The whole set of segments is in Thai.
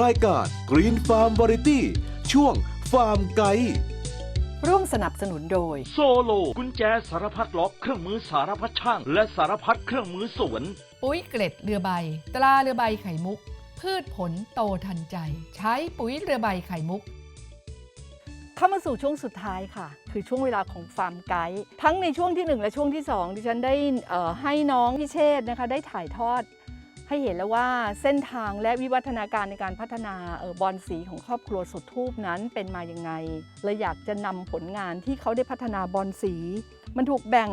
รายการ Green Farm Variety ช่วงฟาร์มไกด์ร่วมสนับสนุนโดย โซโล กุญแจสารพัดล็อกเครื่องมือสารพัดช่าง และสารพัดเครื่องมือสวน ปุ๋ยเกล็ดเรือใบ ตราเรือใบไข่มุก พืชผลโตทันใจ ใช้ปุ๋ยเรือใบไข่มุก เข้ามาสู่ช่วงสุดท้ายค่ะ คือช่วงเวลาของฟาร์มไกด์ทั้งในช่วงที่ 1 และช่วงที่ 2 ดิฉันได้เอ่อให้น้องพิเชษฐ์นะคะได้ถ่ายทอด ให้เห็นแล้วว่าเส้นทางและวิวัฒนาการในการพัฒนาเออบอลสีของครอบครัวสุดทูบนั้นเป็นมายังไงเลยอยากจะนำผลงานที่เขาได้พัฒนาบอลสี มันถูกแบ่ง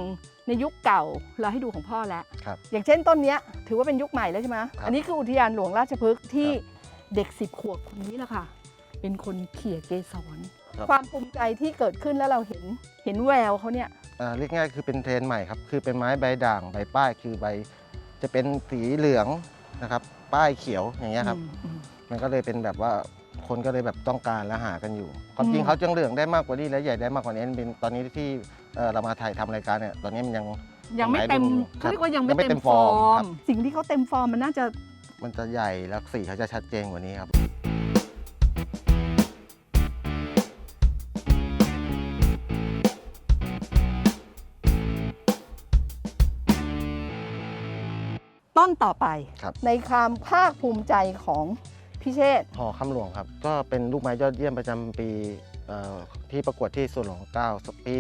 ในยุคเก่าเราให้ดูของพ่อแล้วครับอย่างเช่นต้นเนี้ยถือว่าเป็นยุคใหม่แล้วใช่ไหมครับอันนี้คืออุทยานหลวงราชพฤกษ์ที่ครับเด็กสิบขวบคนนี้แหละค่ะ เป็นคนเขี่ยเกสรครับความภูมิใจที่เกิดขึ้นแล้วเราเห็นเห็นแววเขาเนี่ยอ่าเรียกง่ายคือเป็นเทรนด์ใหม่ครับ คือเป็นไม้ใบด่างใบป้ายคือใบ จะเป็นสีเหลืองนะครับ ป้ายเขียวอย่างเงี้ยครับอืมอืมมันก็เลยเป็นแบบว่าคนก็เลยแบบต้องการและหากันอยู่ความจริอืงมเขาจังเหลืองได้มากกว่านี้และใหญ่ได้มากกว่านี้เป็นตอนนี้ที่เอ่อเรามาถ่ายทำรายการเนี่ยตอนนี้มันยังยังไม่เต็มครัเขาบเรียกว่ายังไม่ยังไม่เต็เต็มมฟฟออร์ร์มครัมบสิ่งที่เขาเต็มฟอร์มมันน่าจะมันจะใหญ่แล้วสีเขาจะชัดเจนกว่านี้ครับ ต้นต่อไปครับในความภาคภูมิใจของพิเชษฐ์หอคำหลวงครับ ก็เป็นลูกไม้ยอดเยี่ยมประจำปีเอ่อที่ประกวดที่สวนหลวงเก้าปี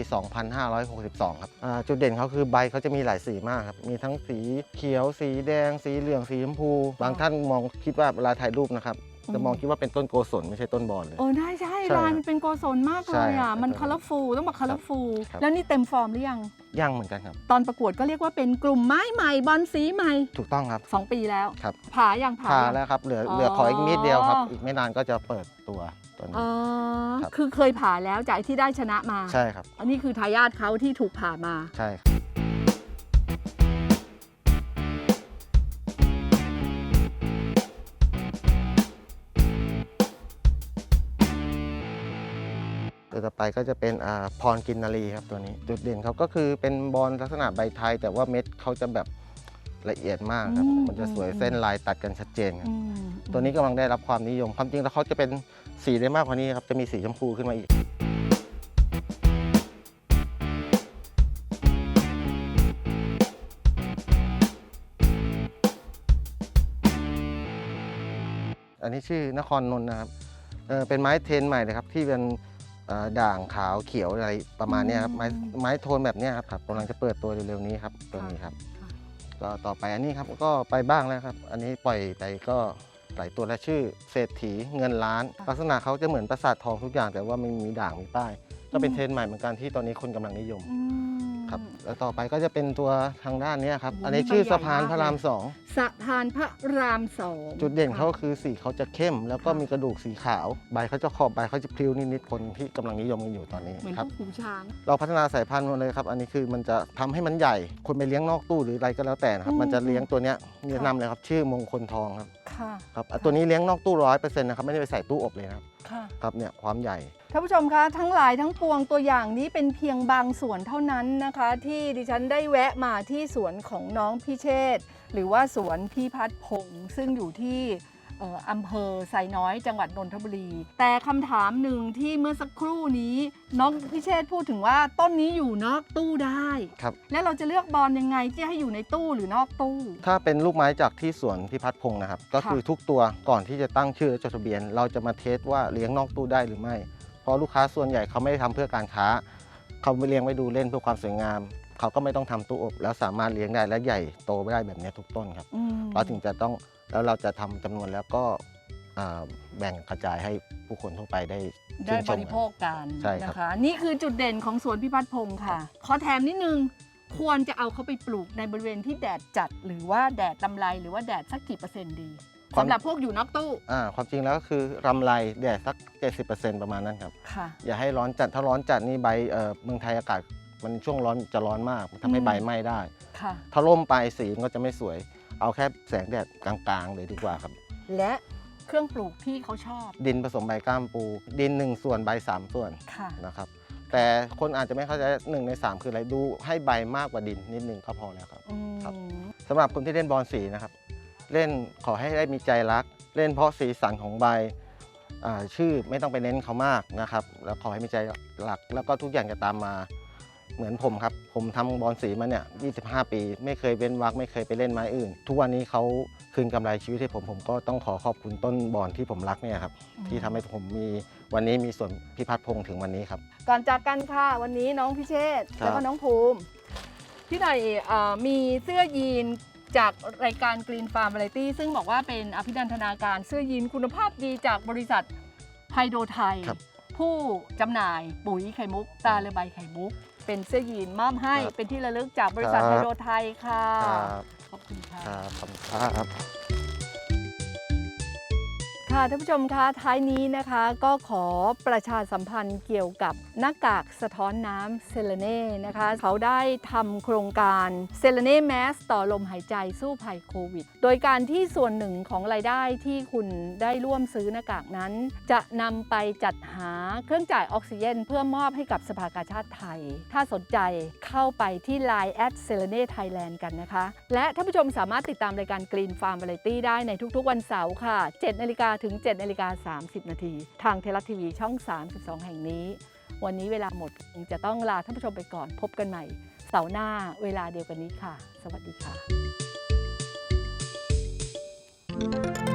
2562 ครับอ่าจุดเด่นเขาคือใบเขาจะมีหลายสีมากครับ มีทั้งสีเขียว สีแดง สีเหลือง สีชมพู บางท่านมองคิดว่าเวลาถ่ายรูปนะครับ จะมองคิดว่าเป็นต้นโกศลไม่ใช่ต้นบอลเลยเออได้ใช่ใช่ลายมันเป็นโกศลมากเลใช่ยอะครับมันใช่คาร์ฟู ต้องบอกคาร์ฟู ครับ แล้วนี่เต็มฟอร์มหรือยังย่างเหมือนกันครับ ตอนประกวดก็เรียกว่าเป็นกลุ่มไม้ใหม่บอลสีใหม่ ถูกต้องครับ 2 ปีแล้ว ครับ ผ่ายังผ่าพายัง แล้วครับเหลืออ๋อเหลือขออีกนิดเดียวครับ อีกไม่นานก็จะเปิดตัวตัวนี้ อ๋อ ครับ คือเคยผ่าแล้วจากที่ได้ชนะมา ใช่ครับ อันนี้คือทายาทเขาที่ถูกผ่ามา ใช่ครับ ตัวต่อไปก็จะเป็นอ่าพรกินนารีครับตัวนี้ จุดเด่นเขาก็คือเป็นบอลลักษณะใบไทย แต่ว่าเม็ดเขาจะแบบละเอียดมากครับ อืมมันจะสวยอืม เส้นลายตัดกันชัดเจนครับ อืมตัวนี้กำลังได้รับความนิยม ความจริงแล้วเขาจะเป็นสีได้มากกว่านี้ครับ จะมีสีชมพูขึ้นมาอีก อันนี้ชื่อนครนนท์นะครับเออเป็นไม้เทรนใหม่เลยครับ ที่เป็นเอ่อ ด่างขาวเขียวอะไรประมาณเนี้ยครับไม้ไม้โทนแบบเนี้ยครับครับกำลังจะเปิดตัวเร็วๆนี้ครับตัวนี้ครับ ก็ต่อไปอันนี้ครับก็ไปบ้างแล้วครับ อันนี้ปล่อยไปก็หลายตัวและชื่อเศรษฐีเงินล้าน ลักษณะเขาจะเหมือนปราสาททองทุกอย่างแต่ว่าไม่มีด่างมีป้าย ก็เป็นเทรนด์ใหม่เหมือนกันที่ตอนนี้คนกำลังนิยมอืม ครับแล้วต่อไปก็จะเป็นตัวทางด้านเนี้ยครับโอ้โหอันนี้นี่ชื่อใบใหญ่สะพานมากพระรามเลยสองสะพานพระรามสองจุดเด่นเขาค่ะคือสีเขาจะเข้ม แล้วก็ค่ะมีกระดูกสีขาว ใบเขาจะขอบใบเขาจะพลิ้วนิดๆคนที่กำลังนิยมกันอยู่ตอนนี้เหมือนครับพวกหูช้าง เราพัฒนาสายพันธุ์มาเลยครับ อันนี้คือมันจะทำให้มันใหญ่ คนไปเลี้ยงนอกตู้หรืออะไรก็แล้วแต่นะครับอืมมันจะเลี้ยงตัวเนี้ยแนะนำเลยครับชื่อมงคลทองครับ ค่ะครับอะตัวนี้เลี้ยงนอกตู้ร้อยเปอร์เซ็นต์นะครับไม่ได้ไปใส่ตู้อบเลยนะครับค่ะ ครับเนี่ยความใหญ่ ท่านผู้ชมคะทั้งหลายทั้งปวงตัวอย่างนี้เป็นเพียงบางส่วนเท่านั้นนะคะ ที่ดิฉันได้แวะมาที่สวนของน้องพิเชษฐ์หรือว่าสวนพี่พัฒน์พงศ์ซึ่งอยู่ที่เอ่ออำเภอไซน้อยจังหวัดนนทบุรี แต่คำถามหนึ่งที่เมื่อสักครู่นี้ น้องพิเชษฐ์พูดถึงว่าต้นนี้อยู่นอกตู้ได้ ครับ แล้วเราจะเลือกบอลยังไงที่ให้อยู่ในตู้หรือนอกตู้ ถ้าเป็นลูกไม้จากที่สวนพิพัฒน์พงศ์นะครับ ก็คือทุกตัวก่อนที่จะตั้งชื่อและจดทะเบียน เราจะมาเทสว่าเลี้ยงนอกตู้ได้หรือไม่ เพราะลูกค้าส่วนใหญ่เขาไม่ได้ทำเพื่อการค้า เขาไม่เลี้ยงไว้ดูเล่นเพื่อความสวยงาม เขาก็ไม่ต้องทำตู้อบ แล้วสามารถเลี้ยงได้และใหญ่โตไปได้แบบนี้ทุกต้นครับอืมเราถึงจะต้อง แล้วเราจะทำจำนวนแล้วก็อ่าแบ่งกระจายให้ผู้คนทั่วไปได้ได้ชื่นชบม ริกันโภคกันใช่ครับ นะคะ นี่คือจุดเด่นของสวนพิพัฒน์พงศ์ค่ะ ขอแถมนิดนึง ควรจะเอาเขาไปปลูกในบริเวณที่แดดจัด หรือว่าแดดลำไรหรือว่าแดดสักกี่เปอร์เซ็นต์ดีสำหรับพวกอยู่นอกตู้อ่าความจริงแล้วก็คือรำไรแดดสัก 70%ประมาณนั้นครับ ค่ะ อย่าให้ร้อนจัด ถ้าร้อนจัดนี่ใบเอ่อเมืองไทยอากาศมันช่วงร้อนจะร้อนมากมันทำให้อืม ใบไหม้ได้ ค่ะ ถ้าร่มไปสีมันก็จะไม่สวย เอาแค่แสงแดดกลางๆเลยดีกว่าครับ และเครื่องปลูกที่เขาชอบ ดินผสมใบก้ามปู ดิน 1 ส่วนใบ 3 ส่วนค่ะ นะครับ แต่คนอาจจะไม่เข้าใจหนึ่งใน 3 คืออะไรดูให้ใบมากกว่าดินนิดนึงก็พอแล้วครับ อืม ครับ สำหรับคนที่เล่นบอลสีนะครับ เล่นขอให้ได้มีใจรัก เล่นเพราะสีสันของใบอ่าชื่อไม่ต้องไปเน้นเขามากนะครับ แล้วขอให้มีใจหลักแล้วก็ทุกอย่างจะตามมา เหมือนผมครับ ผมทำบอลสีมาเนี่ย 25 ปี ไม่เคยเว้นวักไม่เคยไปเล่นไม้อื่น ทุกวันนี้เขาคืนกำไรชีวิตให้ผม ผมก็ต้องขอขอบคุณต้นบอลที่ผมรักเนี่ยครับ ที่ทำให้ผมมีวันนี้มีส่วนพิพัฒน์พงษ์ถึงวันนี้ครับ ก่อนจากกันค่ะ วันนี้น้องพิเชษฐ์ครับแล้วก็น้องภูมิ พี่หน่อยเออมีเสื้อยีนจากรายการ Green Farm Variety ซึ่งบอกว่าเป็นอภินันทนาการเสื้อยีนคุณภาพดีจากบริษัทไฮโดรไทยครับผู้จำหน่ายปุ๋ยไข่มุกตาเรือใบไข่มุก เป็นเสื้อยีนมอบให้ครับเป็นที่ระลึกจากบริษัทครับไฮโดรไทยค่ะ ครับขอบคุณค่ะ ครับขอบคุณครับ ค่ะท่านผู้ชมคะท้ายนี้นะคะก็ขอประชาสัมพันธ์เกี่ยวกับหน้ากากสะท้อนน้ำเซเลเน่นะคะ เขาได้ทำโครงการเซเลเน่แมสต่อลมหายใจสู้ภัยโควิด โดยการที่ส่วนหนึ่งของรายได้ที่คุณได้ร่วมซื้อหน้ากากนั้น จะนำไปจัดหาเครื่องจ่ายออกซิเจนเพื่อมอบให้กับสภากาชาติไทย ถ้าสนใจเข้าไปที่ Line แอดเซเลเน่ไทยแลนด์กันนะคะ และท่านผู้ชมสามารถติดตามรายการ Green Farm Variety ได้ในทุกๆ วันเสาร์ค่ะ7นาฬิกาถึง7นาฬิกา30 นาที ทางเทเลทีวีช่อง 32 แห่งนี้ วันนี้เวลาหมดคงจะต้องลาท่านผู้ชมไปก่อนพบกันใหม่เสาร์หน้าเวลาเดียวกันนี้ค่ะ สวัสดีค่ะ